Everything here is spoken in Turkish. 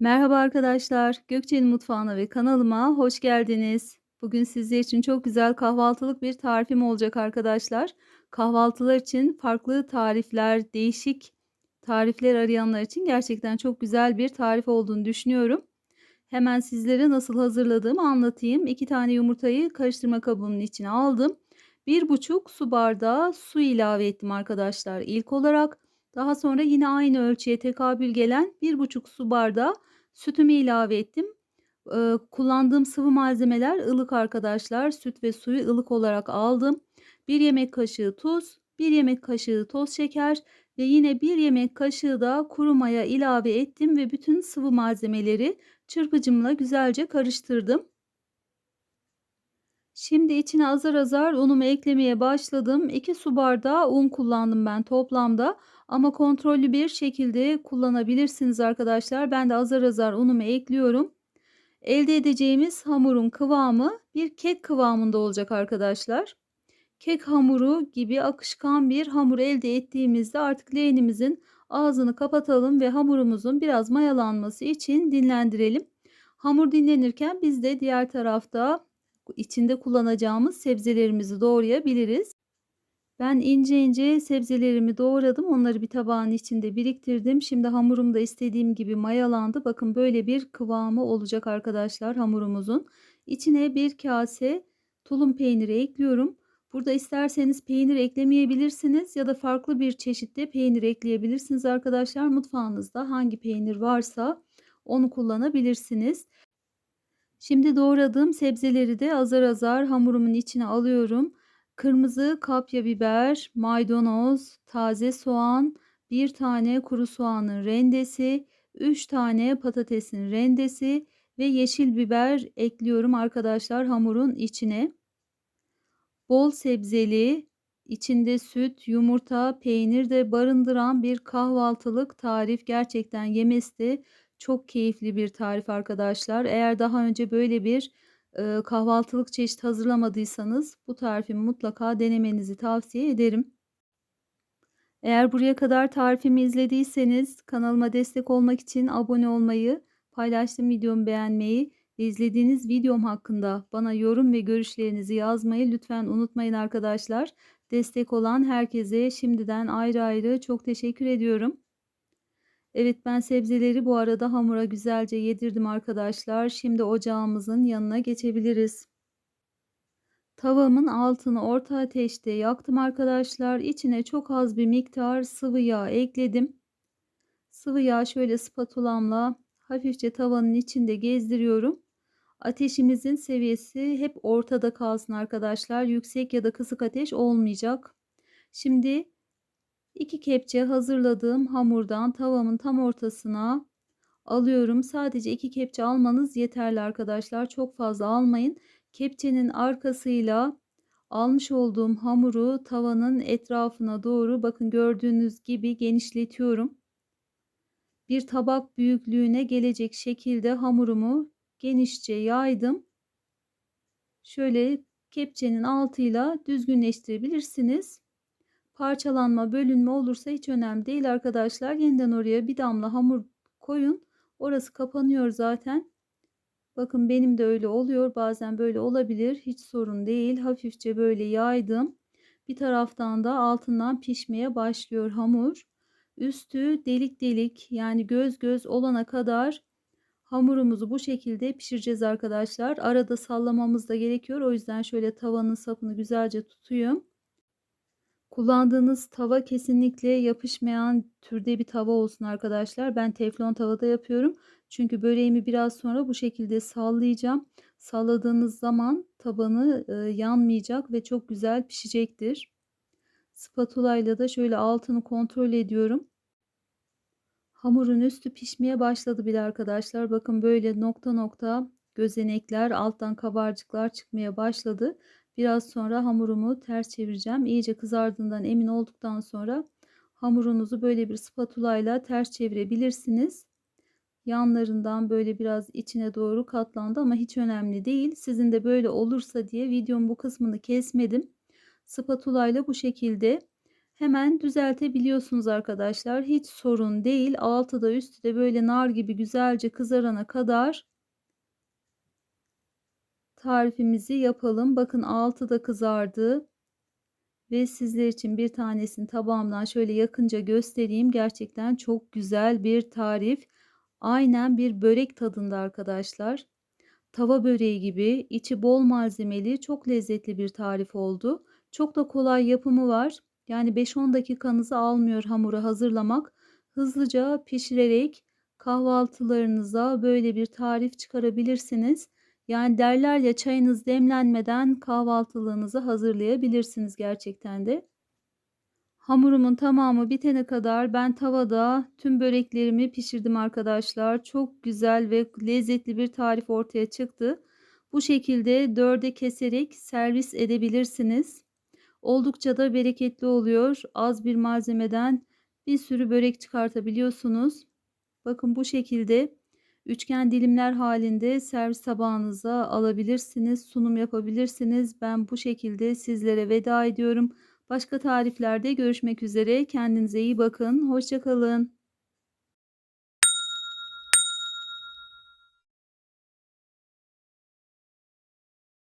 Merhaba arkadaşlar, Gökçe'nin mutfağına ve kanalıma hoş geldiniz. Bugün sizler için çok güzel kahvaltılık bir tarifim olacak arkadaşlar. Kahvaltılar için farklı tarifler, değişik tarifler arayanlar için gerçekten çok güzel bir tarif olduğunu düşünüyorum. Hemen sizlere nasıl hazırladığımı anlatayım. 2 tane yumurtayı karıştırma kabımın içine aldım. 1,5 su bardağı su ilave ettim arkadaşlar ilk olarak. Daha sonra yine aynı ölçüye tekabül gelen 1,5 su bardağı sütümü ilave ettim. Ee, kullandığım sıvı malzemeler ılık arkadaşlar. Süt ve suyu ılık olarak aldım. 1 yemek kaşığı tuz, 1 yemek kaşığı toz şeker ve yine 1 yemek kaşığı da kuru maya ilave ettim ve bütün sıvı malzemeleri çırpıcımla güzelce karıştırdım. Şimdi içine azar azar unumu eklemeye başladım. 2 su bardağı un kullandım ben toplamda. Ama kontrollü bir şekilde kullanabilirsiniz arkadaşlar. Ben de azar azar unumu ekliyorum. Elde edeceğimiz hamurun kıvamı bir kek kıvamında olacak arkadaşlar. Kek hamuru gibi akışkan bir hamur elde ettiğimizde artık leğenimizin ağzını kapatalım ve hamurumuzun biraz mayalanması için dinlendirelim. Hamur dinlenirken biz de diğer tarafta içinde kullanacağımız sebzelerimizi doğrayabiliriz. Ben ince ince sebzelerimi doğradım. Onları bir tabağın içinde biriktirdim. Şimdi hamurum da istediğim gibi mayalandı. Bakın böyle bir kıvamı olacak arkadaşlar hamurumuzun. İçine bir kase tulum peyniri ekliyorum. Burada isterseniz peynir eklemeyebilirsiniz ya da farklı bir çeşitte peynir ekleyebilirsiniz arkadaşlar. Mutfağınızda hangi peynir varsa onu kullanabilirsiniz. Şimdi doğradığım sebzeleri de azar azar hamurumun içine alıyorum. Kırmızı kapya biber, maydanoz, taze soğan, bir tane kuru soğanın rendesi, 3 tane patatesin rendesi ve yeşil biber ekliyorum arkadaşlar hamurun içine. Bol sebzeli, içinde süt, yumurta, peynir de barındıran bir kahvaltılık tarif. Gerçekten yemesi de çok keyifli bir tarif arkadaşlar. Eğer daha önce böyle bir e, kahvaltılık çeşit hazırlamadıysanız bu tarifimi mutlaka denemenizi tavsiye ederim. Eğer buraya kadar tarifimi izlediyseniz kanalıma destek olmak için abone olmayı, paylaştığım videomu beğenmeyi ve izlediğiniz videom hakkında bana yorum ve görüşlerinizi yazmayı lütfen unutmayın arkadaşlar. Destek olan herkese şimdiden ayrı ayrı çok teşekkür ediyorum. Evet ben sebzeleri bu arada hamura güzelce yedirdim arkadaşlar. Şimdi ocağımızın yanına geçebiliriz. Tavamın altını orta ateşte yaktım arkadaşlar. İçine çok az bir miktar sıvı yağ ekledim. Sıvı yağ şöyle spatulamla hafifçe tavanın içinde gezdiriyorum. Ateşimizin seviyesi hep ortada kalsın arkadaşlar. Yüksek ya da kısık ateş olmayacak. Şimdi 2 kepçe hazırladığım hamurdan tavamın tam ortasına alıyorum. Sadece 2 kepçe almanız yeterli arkadaşlar. Çok fazla almayın. Kepçenin arkasıyla almış olduğum hamuru tavanın etrafına doğru bakın gördüğünüz gibi genişletiyorum. Bir tabak büyüklüğüne gelecek şekilde hamurumu genişçe yaydım. Şöyle kepçenin altıyla düzgünleştirebilirsiniz. Parçalanma, bölünme olursa hiç önemli değil arkadaşlar. Yeniden oraya bir damla hamur koyun. Orası kapanıyor zaten. Bakın benim de öyle oluyor. Bazen böyle olabilir. Hiç sorun değil. Hafifçe böyle yaydım. Bir taraftan da altından pişmeye başlıyor hamur. Üstü delik delik yani göz göz olana kadar hamurumuzu bu şekilde pişireceğiz arkadaşlar. Arada sallamamız da gerekiyor. O yüzden şöyle tavanın sapını güzelce tutuyum. Kullandığınız tava kesinlikle yapışmayan türde bir tava olsun arkadaşlar. Ben teflon tavada yapıyorum. Çünkü böreğimi biraz sonra bu şekilde sallayacağım. Salladığınız zaman tabanı e, yanmayacak ve çok güzel pişecektir. Spatula ile de şöyle altını kontrol ediyorum. Hamurun üstü pişmeye başladı bile arkadaşlar. Bakın böyle nokta nokta gözenekler, alttan kabarcıklar çıkmaya başladı. Biraz sonra hamurumu ters çevireceğim. İyice kızardığından emin olduktan sonra hamurunuzu böyle bir spatula ile ters çevirebilirsiniz. Yanlarından böyle biraz içine doğru katlandı ama hiç önemli değil. Sizin de böyle olursa diye videomun bu kısmını kesmedim. Spatula ile bu şekilde hemen düzeltebiliyorsunuz arkadaşlar. Hiç sorun değil. Altı da üstü de böyle nar gibi güzelce kızarana kadar tarifimizi yapalım. Bakın altı da kızardı. Ve sizler için bir tanesini tabağımdan şöyle yakınca göstereyim. Gerçekten çok güzel bir tarif. Aynen bir börek tadında arkadaşlar. Tava böreği gibi içi bol malzemeli çok lezzetli bir tarif oldu. Çok da kolay yapımı var. Yani 5-10 dakikanızı almıyor hamuru hazırlamak. Hızlıca pişirerek kahvaltılarınıza böyle bir tarif çıkarabilirsiniz. Yani derler ya çayınız demlenmeden kahvaltılığınızı hazırlayabilirsiniz gerçekten de. Hamurumun tamamı bitene kadar ben tavada tüm böreklerimi pişirdim arkadaşlar. Çok güzel ve lezzetli bir tarif ortaya çıktı. Bu şekilde dörde keserek servis edebilirsiniz. Oldukça da bereketli oluyor. Az bir malzemeden bir sürü börek çıkartabiliyorsunuz. Bakın bu şekilde üçgen dilimler halinde servis tabağınıza alabilirsiniz. Sunum yapabilirsiniz. Ben bu şekilde sizlere veda ediyorum. Başka tariflerde görüşmek üzere. Kendinize iyi bakın. Hoşçakalın.